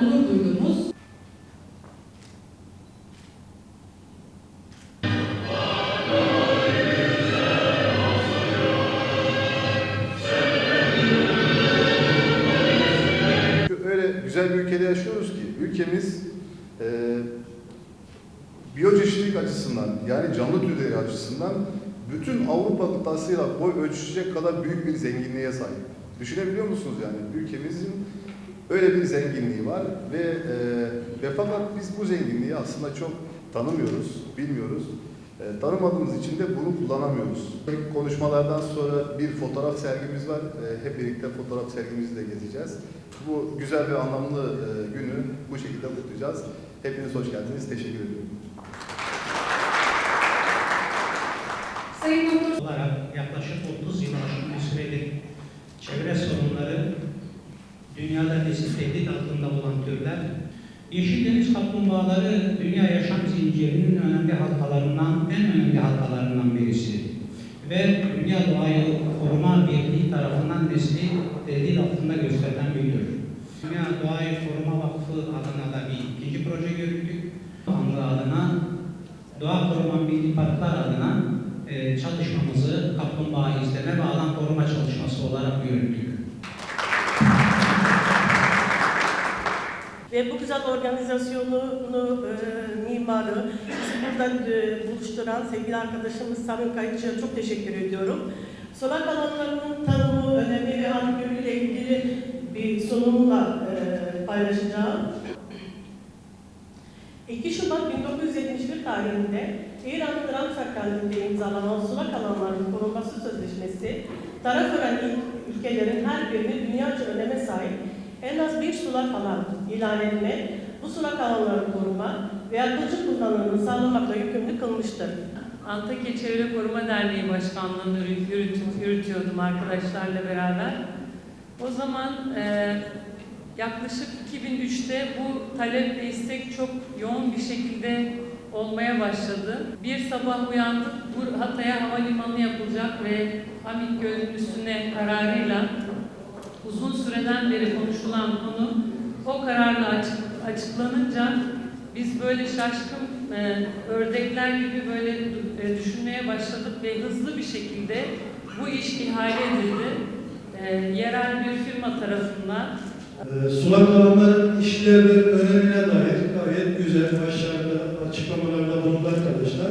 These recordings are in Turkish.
onur duyduğumuz öyle güzel bir ülkede yaşıyoruz ki ülkemiz e, biyoçeşitlilik açısından yani canlı türleri açısından bütün Avrupa kıtasıyla boy ölçüşecek kadar büyük bir zenginliğe sahip. Düşünebiliyor musunuz yani ülkemizin öyle bir zenginliği var ve e, ve fakat biz bu zenginliği aslında çok tanımıyoruz, bilmiyoruz. E, tanımadığımız için de bunu kullanamıyoruz. Konuşmalardan sonra bir fotoğraf sergimiz var. E, hep birlikte fotoğraf sergimizi de gezeceğiz. Bu güzel ve anlamlı e, günü bu şekilde kutlayacağız. Hepiniz hoş geldiniz. Teşekkür ediyorum. Nesil tehdit altında olan türler Yeşil deniz kaplumbağaları dünya yaşam zincirinin önemli halkalarından, en önemli halkalarından birisi. Ve Dünya Doğayı Koruma Birliği tarafından nesli tehdit altında gösterilen bir tür. Dünya Doğayı Koruma Vakfı adına da bir ikinci proje yürüttük. Anlı adına, Doğa Koruma Milli Parklar adına e, çalışmamızı kaplumbağa izleme ve alan koruma çalışması olarak yürüttük. Ve bu güzel organizasyonunu e, mimarı, bizi burada e, buluşturan sevgili arkadaşımız Samim Kayıtçı'ya çok teşekkür ediyorum. Solak alanlarının tanımı, önemi ve antikörüyle ilgili bir sunumla e, paylaşacağım. 2 Şubat 1971 tarihinde İran'ın Ramsar kentinde imzalanan sulak alanların korunması sözleşmesi, taraf il- ülkelerin her birini dünyaca öneme sahip en az bir sulak alan ilan etme, bu sulak alanları koruma ve akılcı kullanımını sağlamakla yükümlü kılmıştır. Antakya Çevre Koruma Derneği Başkanlığı'nı yürüt- yürüt- yürütüyordum arkadaşlarla beraber. O zaman e, yaklaşık 2003'te bu talep ve istek çok yoğun bir şekilde olmaya başladı. Bir sabah uyandık, Hatay'a havalimanı yapılacak ve Hamit Gölü'nün üstüne kararıyla uzun süreden beri konuşulan konu o kararla açık, açıklanınca biz böyle şaşkın e, ördekler gibi böyle e, düşünmeye başladık ve hızlı bir şekilde bu iş ihale edildi. E, yerel bir firma tarafından Ee, Sulak işlevleri önemine dair gayet güzel, başarılı açıklamalarda bulundu arkadaşlar.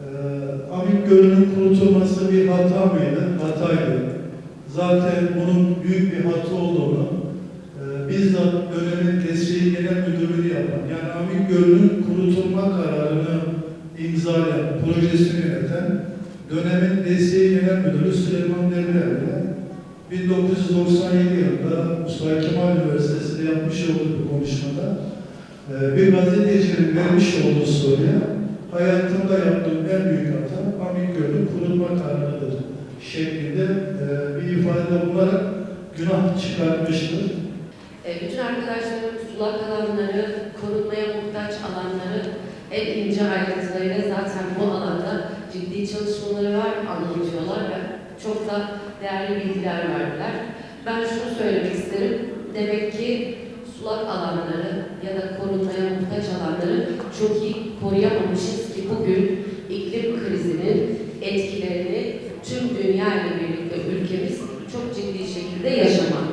Ee, Amik Gölü'nün kurutulması bir hata mıydı? Zaten bunun büyük bir hata olduğunu e, bizzat dönemin Tesviye Genel Müdürlüğü yapan, yani Amik Gölü'nün kurutulma kararını imzalayan, projesini yöneten dönemin Tesviye Genel Müdürü Süleyman Demirel'le 1997 yılında Mustafa Kemal Üniversitesi'nde yapmış olduğu bir konuşmada e, bir gazetecinin vermiş olduğu soruya hayatımda yaptığım en büyük hata Amik Gölü kurulma kararıdır şeklinde e, bir ifade bulunarak günah çıkartmıştır. E, Bütün arkadaşlarım sulak alanları, korunmaya muhtaç alanları en ince ayrıntılarıyla zaten bu alanda ciddi çalışmaları var, anlatıyorlar ve çok da değerli bilgiler verdiler. Ben şunu söylemek isterim. Demek ki sulak alanları ya da korunmaya muhtaç alanları çok iyi koruyamamışız ki bugün 那个什么